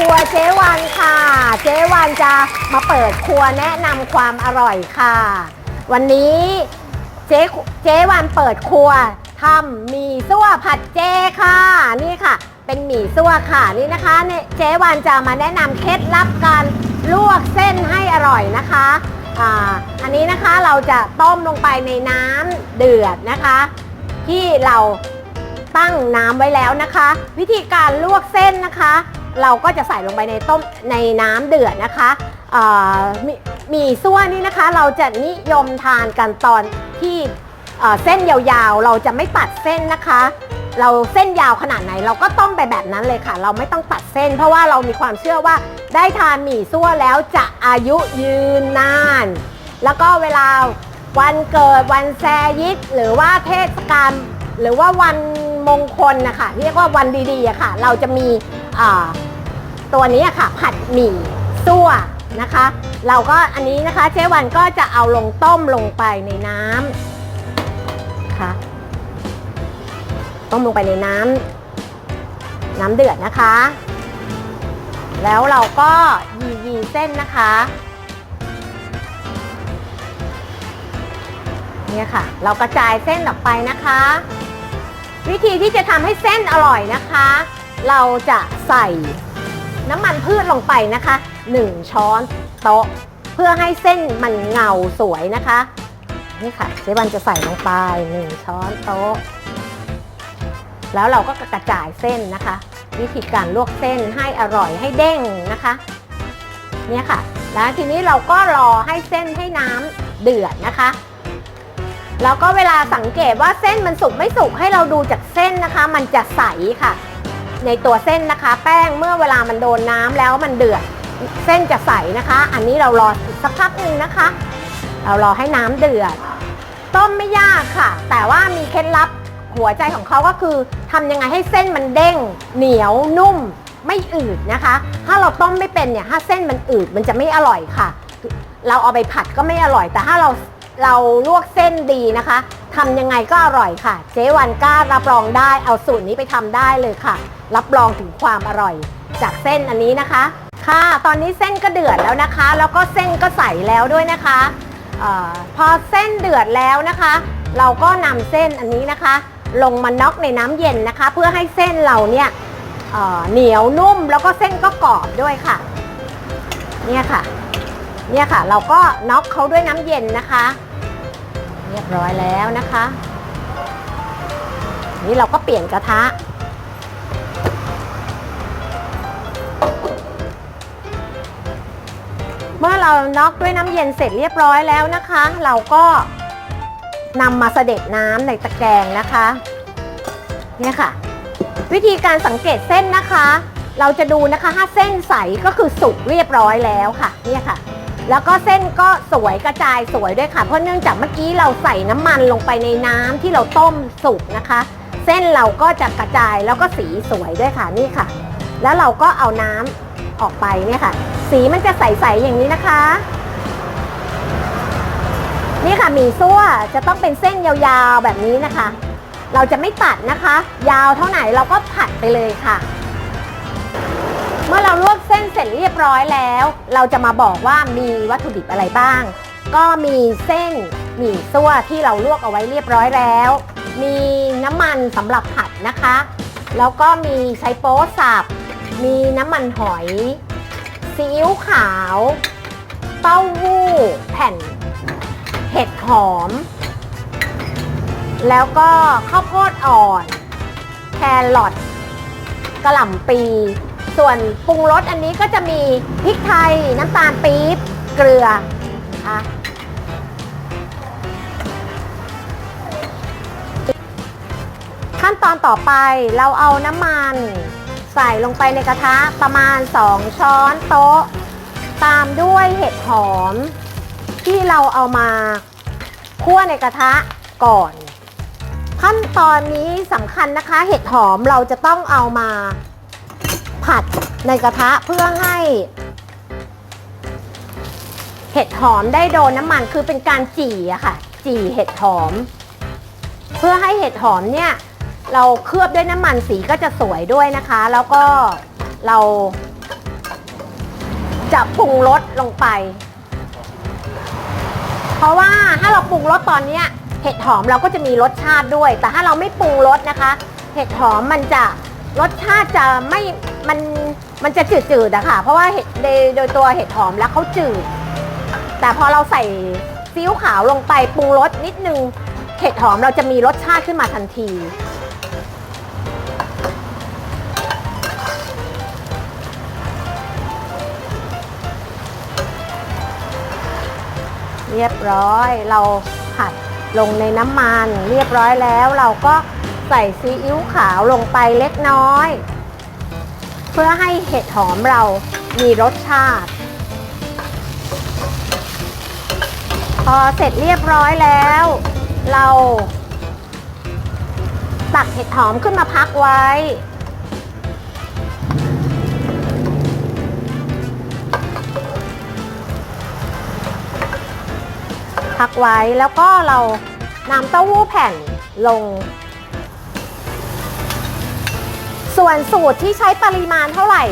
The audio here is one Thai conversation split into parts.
ครัวเจ๊วันค่ะ เจ๊วันจะมาเปิดครัวแนะนำความอร่อยค่ะ วันนี้เจ๊เจ๊วันเปิดครัวทำหมี่ซั่วผัดเจค่ะ นี่ค่ะ เป็นหมี่ซั่วค่ะนี่นะคะเนี่ยเจ๊วันจะมาแนะนำเคล็ดลับการลวกเส้นให้อร่อยนะคะอ่าอันนี้นะคะเราจะต้มลงไปในน้ำเดือดนะคะ ที่เราตั้งน้ำไว้แล้วนะคะ วิธีการลวกเส้นนะคะ เราก็จะใส่ลงไปในต้มในน้ำเดือดนะคะหมีหมี่ซั่วนี่นะคะ เราจะนิยมทานกันตอนที่เส้นยาวๆ เราจะไม่ตัดเส้นนะคะ เราเส้นยาวขนาดไหน เราก็ต้มไปแบบนั้นเลยค่ะ เราไม่ต้องตัดเส้น เพราะว่าเรามีความเชื่อว่าได้ทานหมี่ซั่วแล้วจะอายุยืนนาน แล้วก็เวลาวันเกิดวันแซยิตหรือว่าเทศกาลหรือว่าวัน มงคลนะคะเรียกว่าวันดีๆค่ะ เราจะมีตัวนี้ค่ะ ผัดหมี่ซั่วนะคะ เราก็อันนี้นะคะเจ๊วันก็จะเอาลงต้มลงไปในน้ำค่ะต้มลงไปในน้ำน้ำเดือดนะคะ แล้วเราก็ยียีเส้นนะคะเนี่ยค่ะ เรากระจายเส้นออกไปนะคะ วิธีที่จะทำให้เส้นอร่อยนะคะ เราจะใส่น้ำมันพืชลงไปนะคะ 1 ช้อนโต๊ะ เพื่อให้เส้นมันเงาสวยนะคะ นี่ค่ะเจ๊วันจะใส่ลงไป 1 ช้อนโต๊ะ แล้วเราก็กระจายเส้นนะคะ วิธีการลวกเส้นให้อร่อยให้เด้งนะคะ เนี่ยค่ะ แล้วทีนี้เราก็รอให้เส้นให้น้ำเดือดนะคะ แล้วก็เวลาสังเกตว่าเส้นมันสุกไม่สุกให้เราดูจากเส้นนะคะ มันจะใสค่ะ ในตัวเส้นนะคะ แป้งเมื่อเวลามันโดนน้ำแล้วมันเดือดเส้นจะใสนะคะ อันนี้เรารอสักพักหนึ่งนะคะ เรารอให้น้ำเดือด ต้มไม่ยากค่ะ แต่ว่ามีเคล็ดลับหัวใจของเขาก็คือทำยังไงให้เส้นมันเด้ง เหนียวนุ่ม ไม่อืดนะคะ ถ้าเราต้มไม่เป็นเนี่ยถ้าเส้นมันอืดมันจะไม่อร่อยค่ะ เราเอาไปผัดก็ไม่อร่อย แต่ถ้าเรา เราลวกเส้นดีนะคะทำยังไงก็อร่อยค่ะ เจ๊วันกล้ารับรองได้เอาสูตรนี้ไปทำได้เลยค่ะ รับรองถึงความอร่อย จากเส้นอันนี้นะคะ ค่ะ ตอนนี้เส้นก็เดือดแล้วนะคะ แล้วก็เส้นก็ใสแล้วด้วยนะคะออพอเส้นเดือดแล้วนะคะ เราก็นำเส้นอันนี้นะคะ ลงมาน็อกในน้ำเย็นนะคะ เพื่อให้เส้นเราเนี่ยเเหนียวนุ่มแล้วก็เส้นก็กรอบด้วยค่ะ เนี่ยค่ะ เนี่ยค่ะ เราก็น็อกเขาด้วยน้ำเย็นนะคะ รียบร้อยแล้วนะคะ นี่เราก็เปลี่ยนกระทะ เมื่อเราน็อกด้วยน้ำเย็นเสร็จเรียบร้อยแล้วนะคะ เราก็นำมาเสด็จน้ำในตะแกรงนะคะเนี่ยค่ะ วิธีการสังเกตเส้นนะคะ เราจะดูนะคะถ้าเส้นใสก็คือสุกเรียบร้อยแล้วค่ะเนี่ยค่ะ แล้วก็เส้นก็สวยกระจายสวยด้วยค่ะ เพราะเนื่องจากเมื่อกี้เราใส่น้ำมันลงไปในน้ำที่เราต้มสุกนะคะ เส้นเราก็จะกระจายแล้วก็สีสวยด้วยค่ะนี่ค่ะ แล้วเราก็เอาน้ำออกไปเนี่ยค่ะ สีมันจะใสๆอย่างนี้นะคะ นี่ค่ะหมี่ซั่วจะต้องเป็นเส้นยาวๆแบบนี้นะคะ เราจะไม่ตัดนะคะ ยาวเท่าไหนเราก็ผัดไปเลยค่ะ เมื่อเราลวก สร็จเรียบร้อยแล้ว เราจะมาบอกว่ามีวัตถุดิบอะไรบ้าง ก็มีเส้นหมี่ซั่วที่เราลวกเอาไว้เรียบร้อยแล้ว มีน้ำมันสำหรับผัดนะคะ แล้วก็มีไชโป๊สับ มีน้ำมันหอยซีอิ๊วขาว เต้าหู้ แผ่น เห็ดหอม แล้วก็ข้าวโพดอ่อน แครอทกระหล่ำปี ส่วนปรุงรสอันนี้ก็จะมีพริกไทย น้ำตาลปี๊บ เกลือค่ะขั้นตอนต่อไปเราเอาน้ำมัน ใส่ลงไปในกระทะประมาณ 2 ช้อนโต๊ะ ตามด้วยเห็ดหอม ที่เราเอามาคั่วในกระทะก่อน ขั้นตอนนี้สำคัญนะคะ เห็ดหอมเราจะต้องเอามา ผัดในกระทะเพื่อให้ เห็ดหอมได้โดนน้ำมันคือเป็นการจี่อะค่ะ จี่เห็ดหอม เพื่อให้เห็ดหอมเนี่ย เราเคลือบด้วยน้ำมันสีก็จะสวยด้วยนะคะ แล้วก็เราจะปรุงรสลงไป เพราะว่าถ้าเราปรุงรสตอนเนี้ย เห็ดหอมเราก็จะมีรสชาติด้วย แต่ถ้าเราไม่ปรุงรสนะคะ เห็ดหอมมันจะ รสชาติจะไม่มันมันจะจืดๆอะค่ะ เพราะว่าเห็ดโดยโดยตัวเห็ดหอมแล้วเขาจืด แต่พอเราใส่ซีอิ๊วขาวลงไปปรุงรสนิดนึงเห็ดหอมเราจะมีรสชาติขึ้นมาทันที เรียบร้อยเราผัดลงในน้ำมัน เรียบร้อยแล้วเราก็ ใส่ซีอิ๊วขาวลงไปเล็กน้อย เพื่อให้เห็ดหอมเรามีรสชาติ พอเสร็จเรียบร้อยแล้ว เรา ตักเห็ดหอมขึ้นมาพักไว้พักไว้แล้วก็เรานำเต้าหู้แผ่นลง ส่วนสูตรที่ใช้ปริมาณเท่าไหร่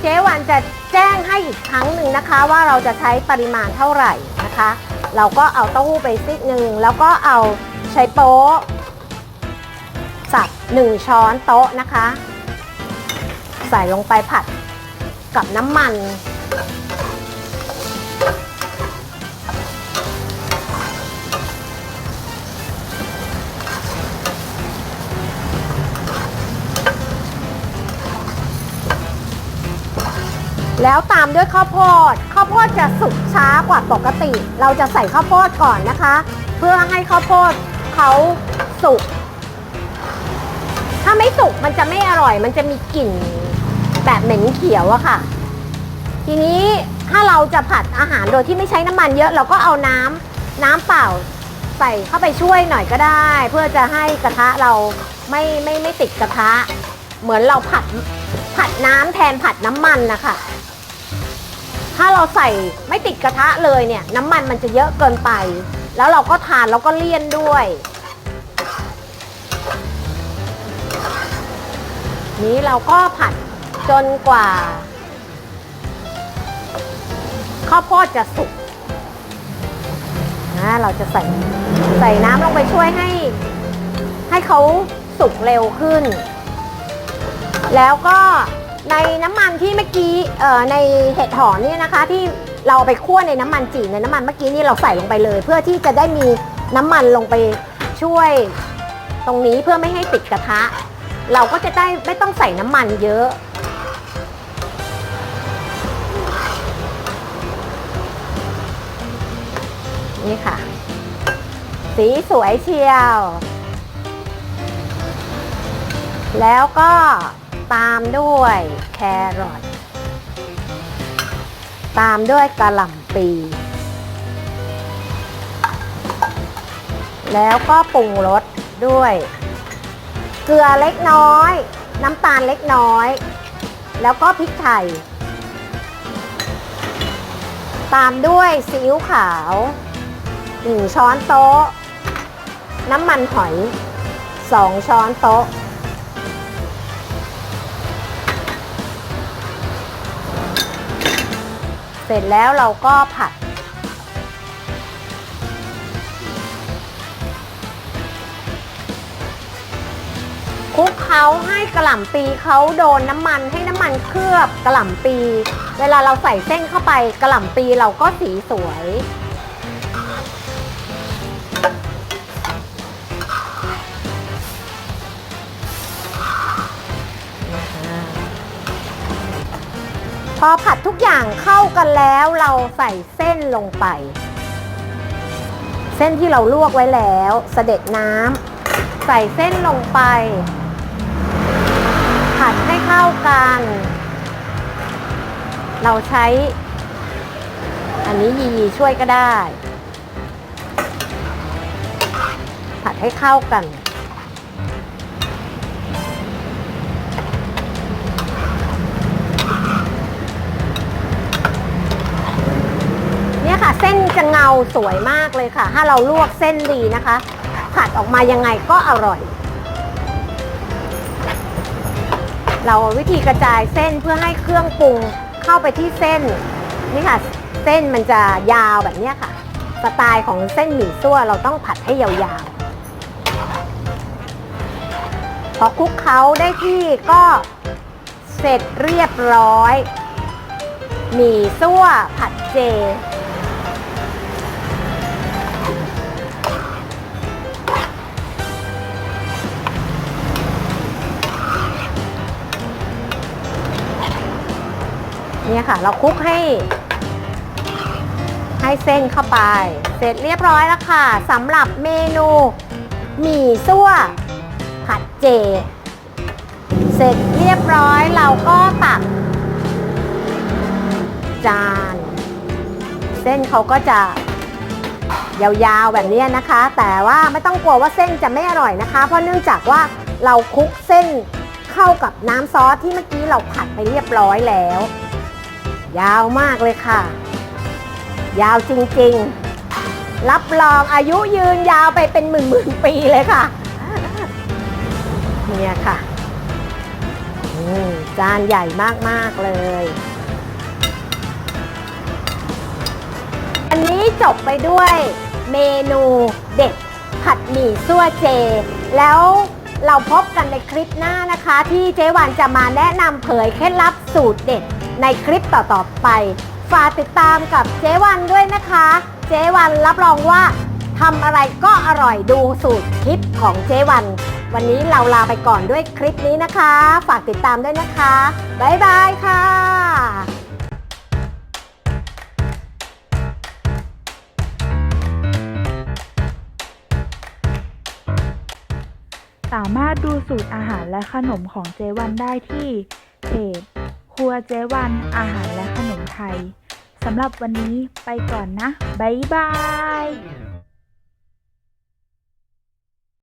เจ๊วันจะแจ้งให้อีกครั้งหนึ่งนะคะ ว่าเราจะใช้ปริมาณเท่าไหร่นะคะ เราก็เอาเต้าหู้ไปซิกหนึ่งแล้วก็เอาใช้โป๊ะสับหนึ่งช้อนโต๊ะนะคะ ใส่ลงไปผัดกับน้ำมัน แล้วตามด้วยข้าวโพด ข้าวโพดจะสุกช้ากว่าปกติ เราจะใส่ข้าวโพดก่อนนะคะ เพื่อให้ข้าวโพดเขาสุก ถ้าไม่สุกมันจะไม่อร่อย มันจะมีกลิ่นแบบเหม็นเขียวอะค่ะ ทีนี้ถ้าเราจะผัดอาหารโดยที่ไม่ใช้น้ำมันเยอะ เราก็เอาน้ำน้ำเปล่าใส่เข้าไปช่วยหน่อยก็ได้ เพื่อจะให้กระทะเราไม่ไม่ไม่ติดกระทะ เหมือนเราผัด ผัดน้ำแทนผัดน้ำมันนะคะถ้าเราใส่ไม่ติดกระทะเลยเนี่ย น้ำมันมันจะเยอะเกินไป แล้วเราก็ทานแล้วก็เลี่ยนด้วย นี้เราก็ผัดจนกว่า ข้าวโพดจะสุกนะเราจะใส่ใส่น้ำลงไปช่วยให้ ให้เขาสุกเร็วขึ้น แล้วก็ในน้ำมันที่เมื่อกี้เอ่อในเห็ดหอมเนี่ยนะคะ ที่เราเอาไปคั่วในน้ำมันจีนในน้ำมันเมื่อกี้นี่เราใส่ลงไปเลย เพื่อที่จะได้มีน้ำมันลงไปช่วย ตรงนี้เพื่อไม่ให้ติดกระทะ เราก็จะได้ไม่ต้องใส่น้ำมันเยอะ นี่ค่ะ สีสวยเชียว แล้วก็ ตามด้วยแครอทตามด้วยกระหล่ำปี แล้วก็ปรุงรสด้วย เกลือเล็กน้อย น้ำตาลเล็กน้อย แล้วก็พริกไทย ตามด้วยซีอิ๊วขาว1ช้อนโต๊ะ น้ำมันหอย2ช้อนโต๊ะ เสร็จแล้วเราก็ผัด คลุกเขาให้กระหล่ำปีเขาโดนน้ำมันให้น้ำมันเคลือบกระหล่ำปี เวลาเราใส่เส้นเข้าไปกระหล่ำปีเราก็สีสวย อผัดทุกอย่างเข้ากันแล้วเราใส่เส้นลงไป เส้นที่เราลวกไว้แล้วสเสด็จน้ำใส่เส้นลงไป ผัดให้เข้ากัน เราใช้ อันนี้ยีช่วยก็ได้ ผัดให้เข้ากัน จะเงาสวยมากเลยค่ะ ถ้าเราลวกเส้นดีนะคะ ผัดออกมายังไงก็อร่อย เราวิธีกระจายเส้นเพื่อให้เครื่องปรุงเข้าไปที่เส้นนี่ค่ะ เส้นมันจะยาวแบบนี้ค่ะ สไตล์ของเส้นหมี่ซั่วเราต้องผัดให้ยาวๆ พอคลุกเคล้าได้ที่ก็เสร็จเรียบร้อย หมี่ซั่วผัดเจ เนี่ยค่ะ เราคลุกให้ ให้เส้นเข้าไป เสร็จเรียบร้อยแล้วค่ะสำหรับเมนูหมี่ซั่ว ผัดเจ เสร็จเรียบร้อยเราก็ตัก จาน เส้นเขาก็จะยาวๆแบบนี้นะคะ แต่ว่าไม่ต้องกลัวว่าเส้นจะไม่อร่อยนะคะ เพราะเนื่องจากว่าเราคลุกเส้นเข้ากับน้ำซอสที่เมื่อกี้เราผัดไปเรียบร้อยแล้ว ยาวมากเลยค่ะ ยาวจริงๆ รับรองอายุยืนยาวไปเป็นหมื่นๆปีเลยค่ะ เนี่ยค่ะอืมจานใหญ่มากๆเลย อันนี้จบไปด้วยเมนูเด็ดผัดหมี่ซั่วเจ แล้วเราพบกันในคลิปหน้านะคะ ที่เจ๊วันจะมาแนะนำเผยเคล็ดลับสูตรเด็ด ในคลิปต่อๆไป ฝากติดตามกับเจ๊วันด้วยนะคะ เจ๊วันรับรองว่าทำอะไรก็อร่อยดูสูตรคลิปของเจ๊วัน วันนี้เราลาไปก่อนด้วยคลิปนี้นะคะ ฝากติดตามด้วยนะคะ บ๊ายบายค่ะสามารถดูสูตรอาหารและขนมของเจวันได้ที่เพจ ครัวเจวันอาหารและขนมไทย สำหรับวันนี้ไปก่อนนะ บ๊ายบาย